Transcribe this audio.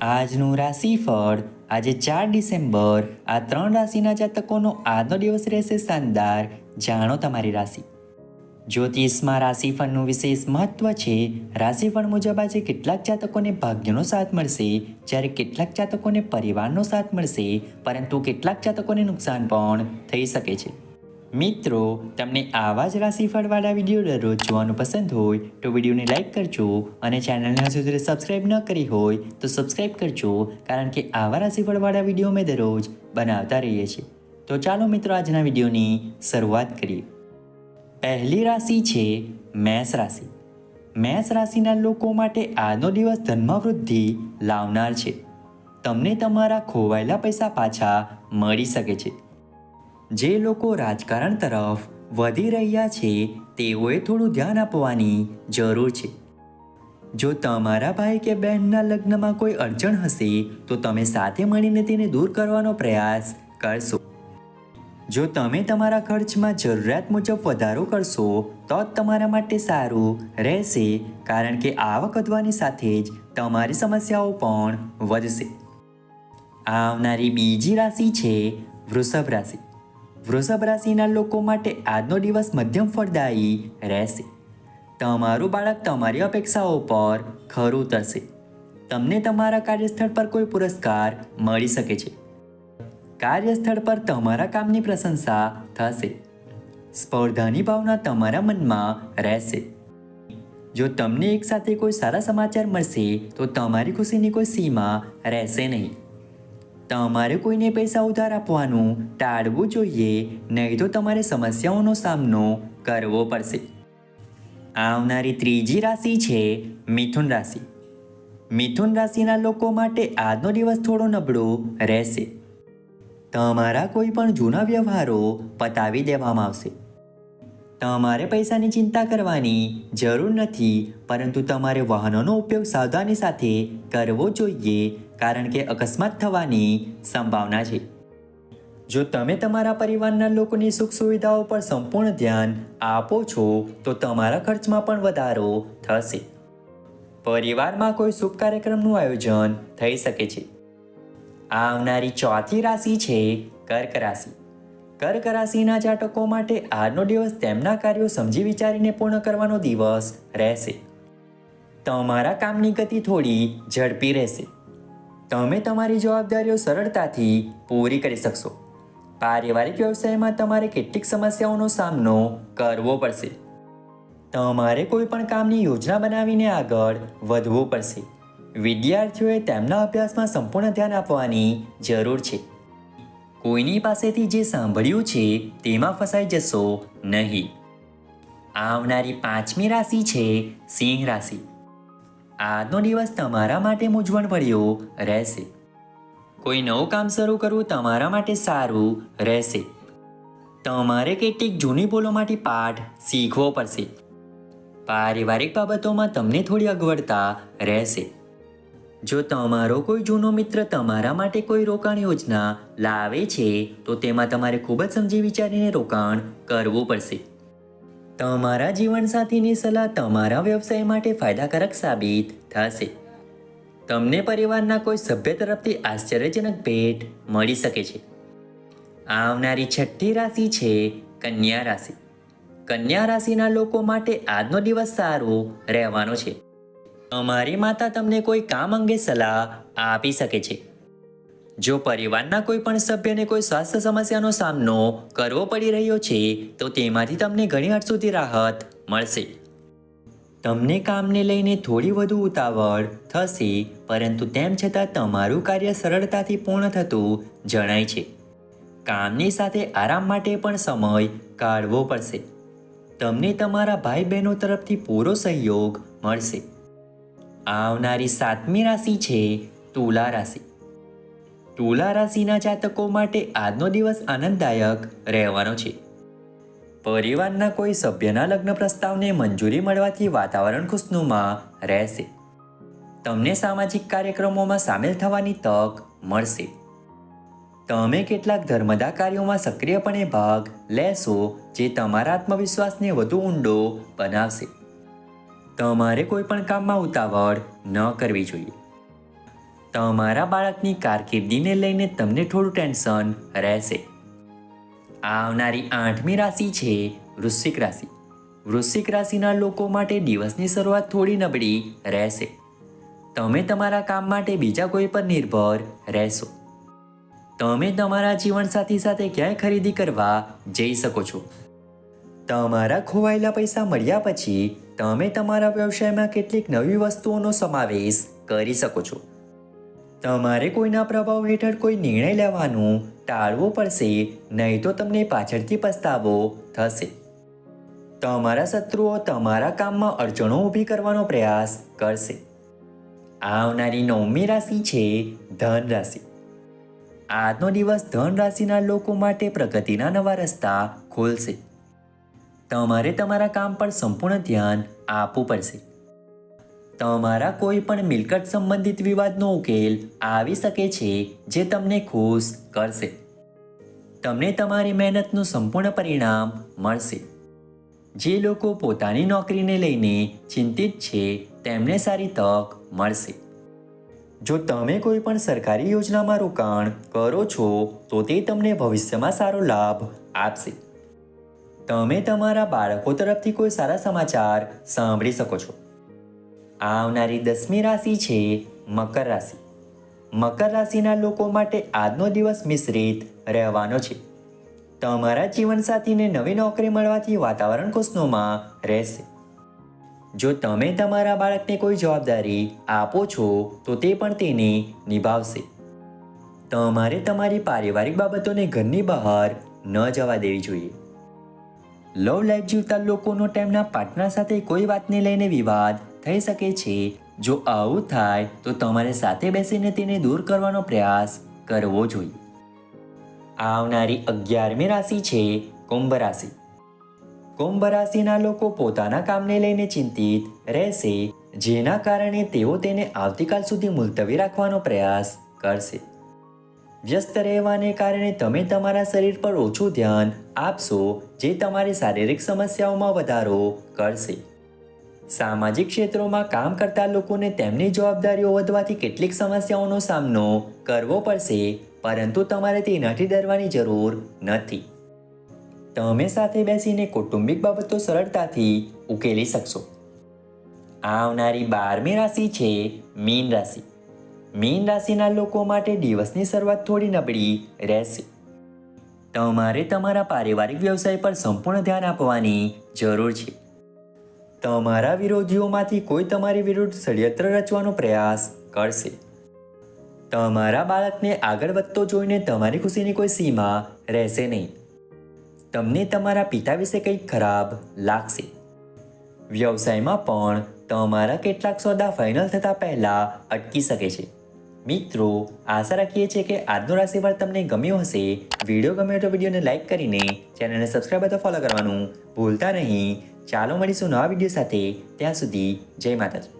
આજનું રાશિફળ. આજે ચાર ડિસેમ્બર. આ ત્રણ રાશિના જાતકોનો આજનો દિવસ રહેશે શાનદાર. જાણો તમારી રાશિ. જ્યોતિષમાં રાશિફળનું વિશેષ મહત્વ છે. રાશિફળ મુજબ આજે કેટલાક જાતકોને ભાગ્યનો સાથ મળશે. જ્યારે કેટલાક જાતકોને પરિવારનો સાથ મળશે. પરંતુ કેટલાક જાતકોને નુકસાન પણ થઈ શકે છે. મિત્રો, તમને આવા જ રાશિફળવાળા વીડિયો દરરોજ જોવાનું પસંદ હોય તો વિડીયોને લાઇક કરજો અને ચેનલને હજુ સુધી સબસ્ક્રાઈબ ન કરી હોય તો સબસ્ક્રાઈબ કરજો કારણ કે આવા રાશિફળવાળા વીડિયો અમે દરરોજ બનાવતા રહીએ છીએ. તો ચાલો મિત્રો, આજના વિડીયોની શરૂઆત કરીએ. પહેલી રાશિ છે મેષ રાશિ. મેષ રાશિના લોકો માટે આજનો દિવસ ધનમાં વૃદ્ધિ લાવનાર છે. તમને તમારા ખોવાયેલા પૈસા પાછા મળી શકે છે. જે લોકો રાજકારણ તરફ વધી રહ્યા છે, તેઓએ થોડું ધ્યાન આપવાની જરૂર છે. જો તમારા ભાઈ કે બહેનના લગ્નમાં કોઈ અડચણ હશે, તો તમે સાથે મળીને તેને દૂર કરવાનો પ્રયાસ કરશો. જો તમે તમારા ખર્ચમાં જરૂરિયાત મુજબ વધારો કરશો, તો જ તમારા માટે સારું રહેશે, કારણ કે આવક વધવાની સાથે જ તમારી સમસ્યાઓ પણ વધશે. આવનારી બીજી રાશિ છે વૃષભ રાશિ. વૃષભ રાશિના લોકો માટે આજનો દિવસ મધ્યમ ફળદાયી રહેશે. તમારું બાળક તમારી અપેક્ષાઓ પર ખરું ઉતરશે. તમને તમારા કાર્યસ્થળ પર કોઈ પુરસ્કાર મળી શકે છે. કાર્યસ્થળ પર તમારા કામની પ્રશંસા થશે. સ્પર્ધાની ભાવના તમારા મનમાં રહેશે. જો તમને એકસાથે કોઈ સારા સમાચાર મળશે, તો તમારી ખુશીની કોઈ સીમા રહેશે નહીં. તમારે કોઈને પૈસા ઉધાર આપવાનું ટાળવું જોઈએ, નહીં તો તમારે સમસ્યાઓનો સામનો કરવો પડશે. આવનારી ત્રીજી રાશિ છે મિથુન રાશિ. મિથુન રાશિના લોકો માટે આજનો દિવસ થોડો નબળો રહેશે. તમારા કોઈ પણ જૂના વ્યવહારો પતાવી દેવામાં આવશે. તમારે પૈસાની ચિંતા કરવાની જરૂર નથી, પરંતુ તમારે વાહનોનો ઉપયોગ સાવધાની સાથે કરવો જોઈએ કારણ કે અકસ્માત થવાની સંભાવના છે. જો તમે તમારા પરિવારના લોકોની સુખ સુવિધાઓ પર સંપૂર્ણ ધ્યાન આપો છો, તો તમારા ખર્ચમાં પણ વધારો થશે. પરિવારમાં કોઈ શુભ કાર્યક્રમનું આયોજન થઈ શકે છે. આવનારી ચોથી રાશિ છે કર્ક રાશિ. કર્ક રાશિના જાતકો માટે આજનો દિવસ તેમના કાર્યો સમજી વિચારીને પૂર્ણ કરવાનો દિવસ રહેશે. તમારા કામની ગતિ થોડી ઝડપી રહેશે. તમે તમારી જવાબદારીઓ સરળતાથી પૂરી કરી શકશો. પારિવારિક વ્યવસાયમાં તમારે કેટલીક સમસ્યાઓનો સામનો કરવો પડશે. તમારે કોઈ પણ કામની યોજના બનાવીને આગળ વધવું પડશે. વિદ્યાર્થીઓએ તેમના અભ્યાસમાં સંપૂર્ણ ધ્યાન આપવાની જરૂર છે. કોઈની પાસેથી જે સાંભળ્યું છે તેમાં ફસાઈ જશો નહીં. આવનારી પાંચમી રાશિ છે સિંહ રાશિ. આજનો દિવસ તમારા માટે મૂંઝવણભર્યો રહેશે. કોઈ નવું કામ શરૂ કરવું તમારા માટે સારું રહેશે. તમારે કેટલીક જૂની ભૂલોમાંથી પાઠ શીખવો પડશે. પારિવારિક બાબતોમાં તમને થોડી અગવડતા રહેશે. જો તમારો કોઈ જૂનો મિત્ર તમારા માટે કોઈ રોકાણ યોજના લાવે છે, તો તેમાં તમારે ખૂબ જ સમજી વિચારીને રોકાણ કરવું પડશે. તમારા જીવનસાથીની સલાહ તમારા વ્યવસાય માટે ફાયદાકારક સાબિત થશે. તમને પરિવારના કોઈ સભ્ય તરફથી આશ્ચર્યજનક ભેટ મળી શકે છે. આવનારી છઠ્ઠી રાશિ છે કન્યા રાશિ. કન્યા રાશિના લોકો માટે આજનો દિવસ સારો રહેવાનો છે. તમારી માતા તમને કોઈ કામ અંગે સલાહ આપી શકે છે. જો પરિવારના કોઈ પણ સભ્યને કોઈ સ્વાસ્થ્ય સમસ્યાનો સામનો કરવો પડી રહ્યો છે, તો તેમાંથી તમને ઘણી હદ સુધી રાહત મળશે. તમને કામને લઈને થોડી વધુ ઉતાવળ થશે, પરંતુ તેમ છતાં તમારું કાર્ય સરળતાથી પૂર્ણ થતું જણાય છે. કામની સાથે આરામ માટે પણ સમય કાઢવો પડશે. તમને તમારા ભાઈ બહેનો તરફથી પૂરો સહયોગ મળશે. આવનારી સાતમી રાશિ છે તુલા રાશિ. તુલા રાશિના જાતકો માટે આજનો દિવસ આનંદદાયક રહેવાનો છે. પરિવારના કોઈ સભ્યના લગ્ન પ્રસ્તાવને મંજૂરી મળવાથી વાતાવરણ ખુશનુમાં રહેશે. તમને સામાજિક કાર્યક્રમોમાં સામેલ થવાની તક મળશે. તમે કેટલાક ધર્મદા કાર્યોમાં સક્રિયપણે ભાગ લેશો જે તમારા આત્મવિશ્વાસને વધુ ઊંડો બનાવશે. તમારે કોઈ પણ કામમાં ઉતાવળ ન કરવી જોઈએ. તમારા બાળકની કારકિર્દીને લઈને તમને થોડું ટેન્શન રહેશે. આવનારી આઠમી રાશિ છે વૃશ્ચિક રાશિ. વૃશ્ચિક રાશિના લોકો માટે દિવસની શરૂઆત થોડી નબળી રહેશે. તમે તમારા કામ માટે બીજા કોઈ પર નિર્ભર રહેશો. તમે તમારા જીવનસાથી સાથે ક્યાંય ખરીદી કરવા જઈ શકો છો. તમારા ખોવાયેલા પૈસા મળ્યા પછી તમે તમારા વ્યવસાયમાં કેટલીક નવી વસ્તુઓનો સમાવેશ કરી શકો છો. તમારે કોઈના પ્રભાવ હેઠળ કોઈ નિર્ણય લેવાનું ટાળવું પડશે, નહીં તો તમને પાછળથી પસ્તાવો થશે. તમારા શત્રુઓ તમારા કામમાં અડચણો ઊભી કરવાનો પ્રયાસ કરશે. આવનારી નવમી રાશિ છે ધન રાશિ આજનો દિવસ ધન રાશિના લોકો માટે પ્રગતિના નવા રસ્તા ખોલશે. તમારે તમારા કામ પર સંપૂર્ણ ધ્યાન આપવું પડશે. તમારા કોઈ પણ મિલકત સંબંધિત વિવાદનો ઉકેલ આવી શકે છે જે તમને ખુશ કરશે. તમને તમારી મહેનતનું સંપૂર્ણ પરિણામ મળશે. જે લોકો પોતાની નોકરીને લઈને ચિંતિત છે, તેમને સારી તક મળશે. જો તમે કોઈ પણ સરકારી યોજનામાં રોકાણ કરો છો, તો તે તમને ભવિષ્યમાં સારો લાભ આપશે. તમે તમારા બાળકો તરફથી કોઈ સારા સમાચાર સાંભળી શકો છો. આવનારી દસમી રાશિ છે મકર રાશિ. મકર રાશિના લોકો માટે આજનો દિવસ મિશ્રિત રહેવાનો છે. તમારા જીવનસાથીને નવી નોકરી મળવાથી વાતાવરણ ખુશનુમા રહેશે. જો તમે તમારા બાળકને કોઈ જવાબદારી આપો છો, તો તે પણ તેને નિભાવશે. તમારે તમારી પારિવારિક બાબતોને ઘરની બહાર ન જવા દેવી જોઈએ. લવ લાઈફ જીવતા લોકોનો તેમના પાર્ટનર સાથે કોઈ વાતને લઈને વિવાદ થઈ શકે છે. જો આવું થાય, તો તમારે સાથે બેસીને તેને દૂર કરવાનો પ્રયાસ કરવો જોઈએ. આવનારી અગિયારમી રાશિ છે કુંભ રાશિ. કુંભ રાશિના લોકો પોતાના કામને લઈને ચિંતિત રહેશે, જેના કારણે તેઓ તેને આવતીકાલ સુધી મુલતવી રાખવાનો પ્રયાસ કરશે. વ્યસ્ત રહેવાને કારણે તમે તમારા શરીર પર ઓછું ધ્યાન આપશો, જે તમારી શારીરિક સમસ્યાઓમાં વધારો કરશે. સામાજિક ક્ષેત્રોમાં કામ કરતા લોકોને તેમની જવાબદારીઓ વધવાથી કેટલીક સમસ્યાઓનો સામનો કરવો પડશે, પરંતુ તમારે તેનાથી ડરવાની જરૂર નથી. તમે સાથે બેસીને કૌટુંબિક બાબતો સરળતાથી ઉકેલી શકશો. આવનારી બારમી રાશિ છે મીન રાશિ. મીન રાશિના લોકો માટે દિવસની શરૂઆત થોડી નબળી રહેશે. તમારે તમારા પારિવારિક વ્યવસાય પર સંપૂર્ણ ધ્યાન આપવાની જરૂર છે. તમારા વિરોધીઓમાંથી કોઈ તમારી વિરુદ્ધ ષડયંત્ર રચવાનો પ્રયાસ કરશે. તમારા બાળકને આગળ વધતો જોઈને તમારી ખુશીની કોઈ સીમા રહેશે નહીં. તમને તમારા પિતા વિશે કંઈક ખરાબ લાગશે. વ્યવસાયમાં પણ તમારા કેટલાક સોદા ફાઇનલ થતાં પહેલાં અટકી શકે છે. મિત્રો, આશા રાખીએ છીએ કે આજનો રાશિફળ તમને ગમ્યો હશે. વીડિયો ગમ્યો તો વિડીયોને લાઇક કરીને ચેનલને સબસ્ક્રાઈબ અથવા ફોલો કરવાનું ભૂલતા નહીં. ચાલો મળીશું નવા વીડિયો સાથે. ત્યાં સુધી જય માતાજી.